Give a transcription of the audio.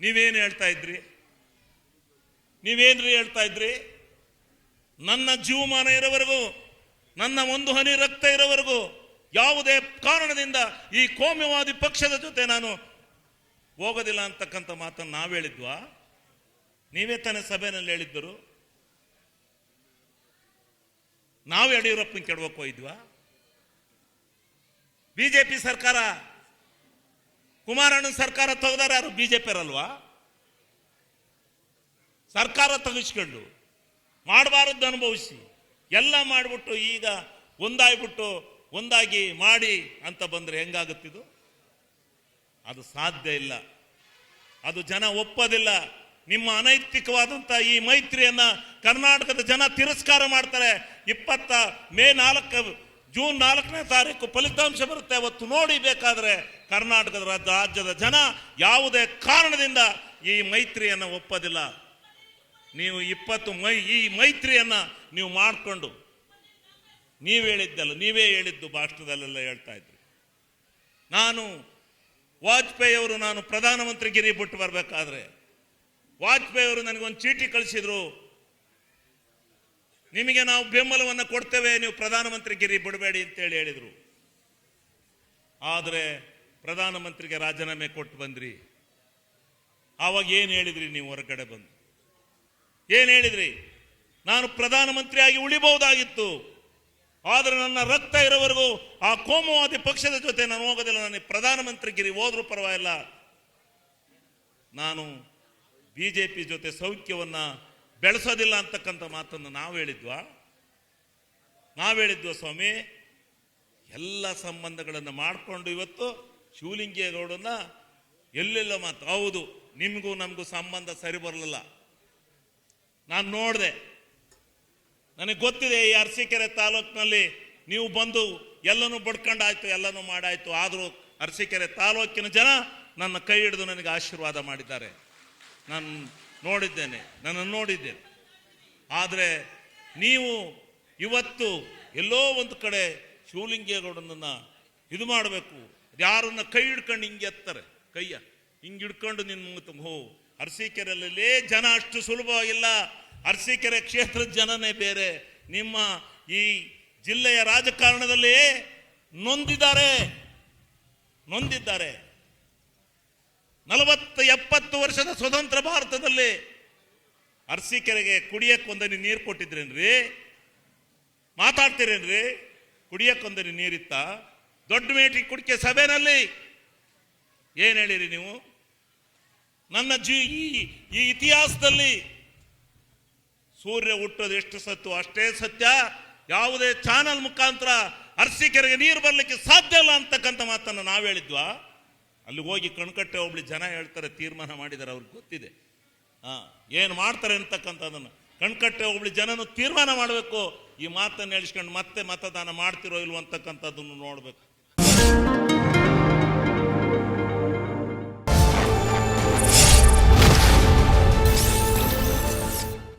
ನೀವೇನು ಹೇಳ್ತಾ ಇದ್ರಿ? ನೀವೇನ್ರಿ ಹೇಳ್ತಾ ಇದ್ರಿ? ನನ್ನ ಜೀವಮಾನ ಇರೋವರೆಗೂ, ನನ್ನ ಒಂದು ಹನಿ ರಕ್ತ ಇರೋವರೆಗೂ ಯಾವುದೇ ಕಾರಣದಿಂದ ಈ ಕೋಮ್ಯವಾದಿ ಪಕ್ಷದ ಜೊತೆ ನಾನು ಹೋಗೋದಿಲ್ಲ ಅಂತಕ್ಕಂಥ ಮಾತನ್ನು ನಾವು ಹೇಳಿದ್ವಾ? ನೀವೇ ತಾನೇ ಸಭೆಯಲ್ಲಿ ಹೇಳಿದ್ದರು? ನಾವು ಯಡಿಯೂರಪ್ಪನ ಕೆಡವಕ್ಕೆ ಹೋಗಿದ್ವಾ? ಬಿಜೆಪಿ ಸರ್ಕಾರ ಕುಮಾರಣ್ಣನ ಸರ್ಕಾರ ತೆಗೆದಾರ ಯಾರು ಬಿಜೆಪಿ ಅಲ್ವಾ ಸರ್ಕಾರ ತೆಗಿಸ್ಕೊಂಡು ಮಾಡಬಾರದ್ದು ಅನುಭವಿಸಿ. ಎಲ್ಲ ಮಾಡಿಬಿಟ್ಟು ಈಗ ಒಂದಾಗ್ಬಿಟ್ಟು ಒಂದಾಗಿ ಮಾಡಿ ಅಂತ ಬಂದ್ರೆ ಹೆಂಗಾಗುತ್ತಿದು ಅದು ಸಾಧ್ಯ ಇಲ್ಲ. ಅದು ಜನ ಒಪ್ಪೋದಿಲ್ಲ. ನಿಮ್ಮ ಅನೈತಿಕವಾದಂಥ ಈ ಮೈತ್ರಿಯನ್ನ ಕರ್ನಾಟಕದ ಜನ ತಿರಸ್ಕಾರ ಮಾಡ್ತಾರೆ. ಇಪ್ಪತ್ತ ಮೇ ನಾಲ್ಕು ಜೂನ್ ನಾಲ್ಕನೇ ತಾರೀಕು ಫಲಿತಾಂಶ ಬರುತ್ತೆ. ಅವತ್ತು ನೋಡಿ ಬೇಕಾದ್ರೆ ಕರ್ನಾಟಕದ ರಾಜ್ಯ- ರಾಜ್ಯದ ಜನ ಯಾವುದೇ ಕಾರಣದಿಂದ ಈ ಮೈತ್ರಿಯನ್ನು ಒಪ್ಪೋದಿಲ್ಲ. ನೀವು ಇಪ್ಪತ್ತು ಮೈ, ಈ ಮೈತ್ರಿಯನ್ನ ನೀವು ಮಾಡಿಕೊಂಡು, ನೀವು ಹೇಳಿದ್ದಲ್ಲ, ನೀವೇ ಹೇಳಿದ್ದು ಭಾಷಣದಲ್ಲೆಲ್ಲ ಹೇಳ್ತಾ ಇದ್ರಿ. ನಾನು ವಾಜಪೇಯಿ ಅವರು ನಾನು ಪ್ರಧಾನಮಂತ್ರಿ ಗಿರಿ ಬಿಟ್ಟು ಬರಬೇಕಾದ್ರೆ, ವಾಜಪೇಯಿ ಅವರು ನನಗೊಂದು ಚೀಟಿ ಕಳಿಸಿದ್ರು. ನಿಮಗೆ ನಾವು ಬೆಂಬಲವನ್ನು ಕೊಡ್ತೇವೆ, ನೀವು ಪ್ರಧಾನಮಂತ್ರಿ ಗಿರಿ ಬಿಡಬೇಡಿ ಅಂತೇಳಿ ಹೇಳಿದರು. ಆದರೆ ಪ್ರಧಾನಮಂತ್ರಿಗೆ ರಾಜೀನಾಮೆ ಕೊಟ್ಟು ಬಂದ್ರಿ. ಆವಾಗ ಏನು ಹೇಳಿದ್ರಿ ನೀವು ಹೊರಗಡೆ ಬಂದು? ಏನು ಹೇಳಿದ್ರಿ? ನಾನು ಪ್ರಧಾನಮಂತ್ರಿಯಾಗಿ ಉಳಿಬಹುದಾಗಿತ್ತು. ಆದರೆ ನನ್ನ ರಕ್ತ ಇರೋವರೆಗೂ ಆ ಕೋಮುವಾದಿ ಪಕ್ಷದ ಜೊತೆ ನಾನು ಹೋಗೋದಿಲ್ಲ ನನಗೆ ಪ್ರಧಾನಮಂತ್ರಿಗಿರಿ ಹೋದರೂ ಪರವಾಗಿಲ್ಲ. ನಾನು ಬಿಜೆಪಿ ಜೊತೆ ಸೌಖ್ಯವನ್ನ ಬೆಳೆಸೋದಿಲ್ಲ ಅಂತಕ್ಕಂಥ ಮಾತನ್ನು ನಾವು ಹೇಳಿದ್ವಾ? ನಾವು ಹೇಳಿದ್ವ ಸ್ವಾಮಿ? ಎಲ್ಲ ಸಂಬಂಧಗಳನ್ನು ಮಾಡಿಕೊಂಡು ಇವತ್ತು ಶಿವಲಿಂಗೇಗೌಡನ ಎಲ್ಲೆಲ್ಲ ಮಾತು. ಹೌದು, ನಿಮಗೂ ನಮಗೂ ಸಂಬಂಧ ಸರಿ ಬರಲಿಲ್ಲ. ನಾನು ನೋಡಿದೆ. ನನಗೆ ಗೊತ್ತಿದೆ, ಈ ಅರಸೀಕೆರೆ ತಾಲೂಕಿನಲ್ಲಿ ನೀವು ಬಂದು ಎಲ್ಲನೂ ಬಡ್ಕೊಂಡಾಯ್ತು, ಎಲ್ಲನೂ ಮಾಡಾಯ್ತು, ಆದರೂ ಅರಸೀಕೆರೆ ತಾಲೂಕಿನ ಜನ ನನ್ನ ಕೈ ಹಿಡಿದು ನನಗೆ ಆಶೀರ್ವಾದ ಮಾಡಿದ್ದಾರೆ. ನಾನು ನೋಡಿದ್ದೇನೆ, ನನ್ನನ್ನು ನೋಡಿದ್ದೇನೆ. ಆದರೆ ನೀವು ಇವತ್ತು ಎಲ್ಲೋ ಒಂದು ಕಡೆ ಶಿವಲಿಂಗೇಗೌಡನನ್ನು ಇದು ಮಾಡಬೇಕು. ಯಾರನ್ನ ಕೈ ಹಿಡ್ಕೊಂಡು ಹಿಂಗೆ ಎತ್ತಾರೆ? ಕೈಯ. ಹಿಂಗೆ ಹಿಡ್ಕೊಂಡು ನಿನ್ನ ಹೋ, ಅರಸೀಕೆರೆಯಲ್ಲಿ ಜನ ಅಷ್ಟು ಸುಲಭವಾಗಿಲ್ಲ ಅರಸೀಕೆರೆ ಕ್ಷೇತ್ರದ ಜನನೇ ಬೇರೆ. ನಿಮ್ಮ ಈ ಜಿಲ್ಲೆಯ ರಾಜಕಾರಣದಲ್ಲಿ ನೊಂದಿದ್ದಾರೆ. ನೊಂದಿದ್ದಾರೆ. ನಲವತ್ತು ಎಪ್ಪತ್ತು ವರ್ಷದ ಸ್ವತಂತ್ರ ಭಾರತದಲ್ಲಿ ಅರಸೀಕೆರೆಗೆ ಕುಡಿಯಕ್ಕೆ ಒಂದನಿ ನೀರು ಕೊಟ್ಟಿದ್ರೇನ್ರಿ? ಮಾತಾಡ್ತೀರೇನ್ರಿ? ಕುಡಿಯಕ್ಕೊಂದನಿ ನೀರಿತ್ತ? ದೊಡ್ಡ ಮೇಟಿ ಕುಡಿಕೆ ಸಭೆನಲ್ಲಿ ಏನ್ ಹೇಳಿರಿ ನೀವು? ನನ್ನ ಜೀ ಈ ಈ ಇತಿಹಾಸದಲ್ಲಿ ಸೂರ್ಯ ಹುಟ್ಟೋದು ಎಷ್ಟು ಸತ್ತು ಅಷ್ಟೇ ಸತ್ಯ. ಯಾವುದೇ ಚಾನಲ್ ಮುಖಾಂತರ ಅರಸೀಕೆರೆಗೆ ನೀರು ಬರಲಿಕ್ಕೆ ಸಾಧ್ಯ ಇಲ್ಲ ಅಂತಕ್ಕಂಥ ಮಾತನ್ನು ನಾವು ಹೇಳಿದ್ವಾ? ಅಲ್ಲಿ ಹೋಗಿ ಕಣ್ಕಟ್ಟೆ ಒಬ್ಳಿ ಜನ ಹೇಳ್ತಾರೆ, ತೀರ್ಮಾನ ಮಾಡಿದ್ದಾರೆ ಅವ್ರಿಗೆ ಗೊತ್ತಿದೆ. ಹಾ, ಏನು ಮಾಡ್ತಾರೆ ಅಂತಕ್ಕಂಥದ್ದನ್ನು ಕಣ್ಕಟ್ಟೆ ಒಬ್ಳಿ ಜನನು ತೀರ್ಮಾನ ಮಾಡಬೇಕು. ಈ ಮಾತನ್ನು ಹೇಳಿಸ್ಕೊಂಡು ಮತ್ತೆ ಮತದಾನ ಮಾಡ್ತಿರೋ ಇಲ್ವೋ ಅಂತಕ್ಕಂಥದ್ದನ್ನು ನೋಡಬೇಕು.